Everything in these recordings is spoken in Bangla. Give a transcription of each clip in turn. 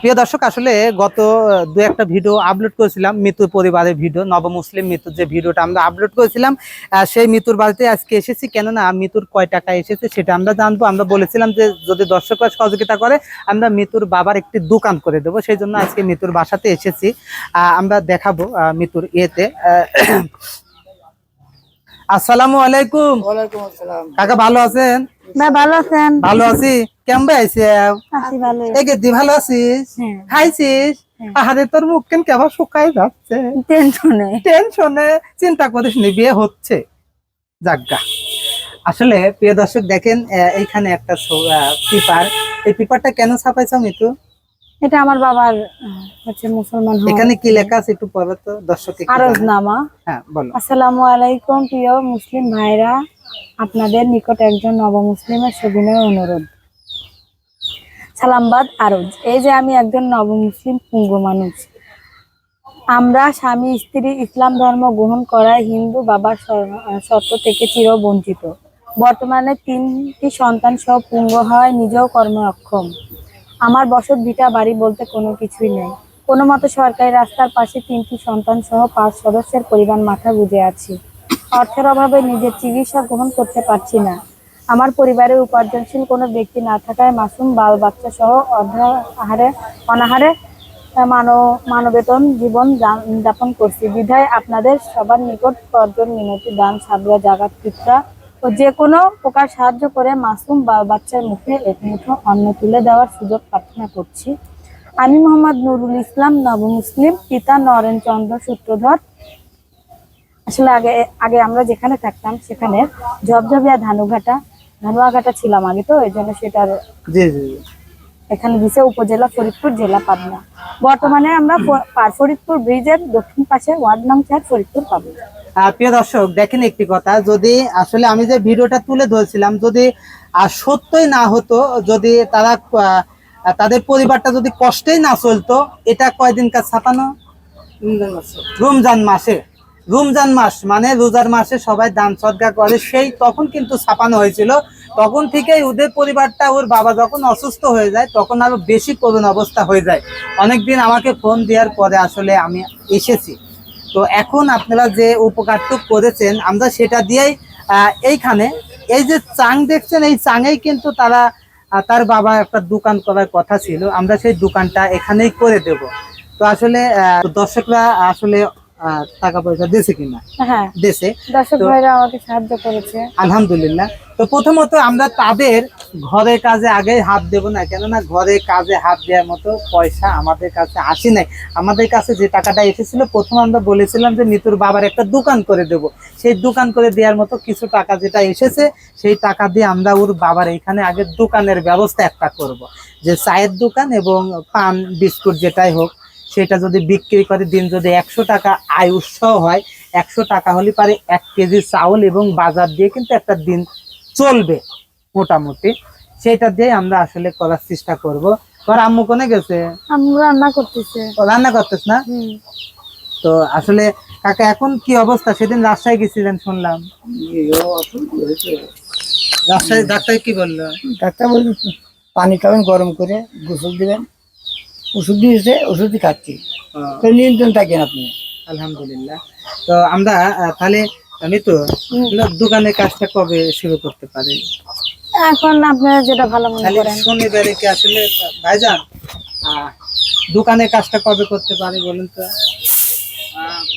প্রিয় দর্শক আসলে গত দু একটা ভিডিও আপলোড করেছিলাম মৃত্যুর পরিবারের ভিডিও নবমুসলিম মৃত্যুর যে ভিডিওটা আমরা আপলোড করেছিলাম সেই মৃত্যুর বাড়িতে আজকে এসেছি। কেননা মৃত্যুর কয় টাকা এসেছে সেটা আমরা জানব। আমরা বলেছিলাম যে যদি দর্শকরা সহযোগিতা করে আমরা মৃত্যুর বাবার একটি দোকান করে দেবো। সেই জন্য আজকে মৃত্যুর বাসাতে এসেছি। আমরা দেখাবো মৃত্যুর ইয়েতে। আসসালামু আলাইকুম। কাকা ভালো আছেন? না ভালো আছেন? ভালো আছি। কেমন আইছে? আছি ভালো। ভালো আছিস? হ্যাঁ। খাইছিস? আহারে তোর মুখ কেন কেমন শুকাই যাচ্ছে? টেনশনে। টেনশনে। চিন্তা করিস নি বিয়ে হচ্ছে। যাজ্ঞা আসলে প্রিয় দর্শক দেখেন এইখানে একটা পেপার। এই পেপারটা কেন ছাপাইছ মিতু? এটা আমার বাবার হচ্ছে মুসলমান। এখানে কি লেখা আছে একটু পড়বে তো দর্শক আরজ নামা। হ্যাঁ বলো। আসসালামু আলাইকুম প্রিয় মুসলিম ভাইরা। আপনাদের নিকট একজন নবমুসলিমের সবিনয় অনুরোধ। সালামবাদ আরজ। এই যে আমি একজন নবমুসলিম পুঙ্গ মানুষ। আমরা স্বামী, স্ত্রী, ইসলাম ধর্ম গ্রহণ করায় হিন্দু বাবার সত্য থেকে চির বঞ্চিত। বর্তমানে তিনটি সন্তান সহ পুঙ্গ হয় নিজেও কর্ম অক্ষম আমার বসত ভিটা বাড়ি বলতে কোনো কিছুই নেই। কোনো মতো সরকারি রাস্তার পাশে তিনটি সন্তান সহ পাঁচ সদস্যের পরিবার মাথা গুজে আছি। অর্থের অভাবে নিজের চিকিৎসা গ্রহণ করতে পারছি না। আমার পরিবারের উপার্জনশীল কোনো ব্যক্তি না থাকায় মাসুম বাল বাচ্চা সহ অর্ধাহারে অনাহারে মানব মানবেতন জীবন যাপন করছি। বিধায় আপনাদের সবার নিকট অর্জন মিনতি, দান, সাবরা, জাগাত, পিত্রা ও যে কোনো প্রকার সাহায্য করে মাসুম বা বাচ্চার মুখে এক মুঠো অন্ন তুলে দেওয়ার সুযোগ প্রার্থনা করছি। আমি মোহাম্মদ নুরুল ইসলাম, নবমুসলিম, পিতা নরেন চন্দ্র সূত্রধর আসলে আগে আগে আমরা যেখানে থাকতাম সেখানে ঝপঝপিয়া ধানুঘাটা ধানুয়াঘাটা ছিলাম আগে তো এই জন্য সেটার জি জি জি। এখানে দিছে উপজেলা ফরিদপুর জেলা পাবনা। বর্তমানে আমরা পার- ফরিদপুর ব্রিজের দক্ষিণ পাশে ওয়ার্ড নং চার ফরিদপুর পাবনা। প্রিয় দর্শক দেখেন একটি কথা যদি আসলে আমি যে ভিডিওটা তুলে ধরেছিলাম যদি সত্যই না হতো যদি তারা তাদের পরিবারটা যদি কষ্টেই না চলতো এটা কয়দিন কাজ ছাপানো রমজান মাসে। রমজান মাস মানে রোজার মাসে সবাই দান সদকা করে, সেই তখন কিন্তু ছাপানো হয়েছিল। তখন থেকেই ওদের পরিবারটা, ওর বাবা যখন অসুস্থ হয়ে যায়, তখন আরও বেশি করুণ অবস্থা হয়ে যায়। অনেকদিন আমাকে ফোন দেওয়ার পরে আসলে আমি এসেছি। তো এখন আপনারা যে উপকারটুক করেছেন, আমরা সেটা দিয়েই এইখানে। এই যে চাং দেখছেন, এই চাঙেই কিন্তু তারা তার বাবা একটা দোকান করার কথা ছিল। আমরা সেই দোকানটা এখানেই করে দেব। তো আসলে দর্শকরা আসলে টাকা পয়সা দিয়েছে কিনা? হ্যাঁ। দেশে দর্শক ভাইরা আমাকে সাহায্য করেছে। আলহামদুলিল্লাহ। তো প্রথমত আমরা তাদের ঘরের কাজে আগে হাত দেব না কেননা ঘরের কাজে হাত দেওয়ার মতো পয়সা আমাদের কাছে আসি নাই। আমাদের কাছে যে টাকাটা এসেছিল প্রথম আমরা বলেছিলাম যে মিতুর বাবার একটা দোকান করে দেব। সেই দোকান করে দেওয়ার মতো কিছু টাকা যেটা এসেছে সেই টাকা দিয়ে আমরা ওর বাবার এখানে আগে দোকানের ব্যবস্থা একটা করব। যে চায়ের দোকান এবং পান বিস্কুট যেটাই হোক সেটা যদি বিক্রি করে দিন যদি একশো টাকা আয় উৎসাহ হয় একশো টাকা হলে পারে এক কেজি চাউল এবং বাজার দিয়ে কিন্তু একটা দিন চলবে মোটামুটি। সেটা দিয়ে আমরা আসলে করার চেষ্টা করব। তোর আম্মু কোনে গেছে? আমরা রান্না করতেছে। ও রান্না করতেছ না? তো আসলে কাকা এখন কি অবস্থা? সেদিন রাজশাহী গেছিলেন শুনলাম। রাজশাহী ডাক্তার কি বলল? ডাক্তার বলল পানি খাবেন গরম করে গোসল দিবেন। ওষুধ দিয়েছে ওষুধই খাচ্ছি। তো নিয়ন্ত্রণ থাকেন আপনি। আলহামদুলিল্লাহ। তো আমরা তাহলে আমি তো দোকানের কাজটা কবে শুরু করতে পারি? এখন আপনারা যেটা ভালো মনে করেন। শনিবারে কি আসলে ভাইজান আহ, দোকানের কাজটা কবে করতে পারি বলুন তো?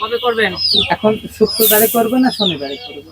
কবে করবেন? এখন শুক্রবারে করবে না শনিবারে করবে?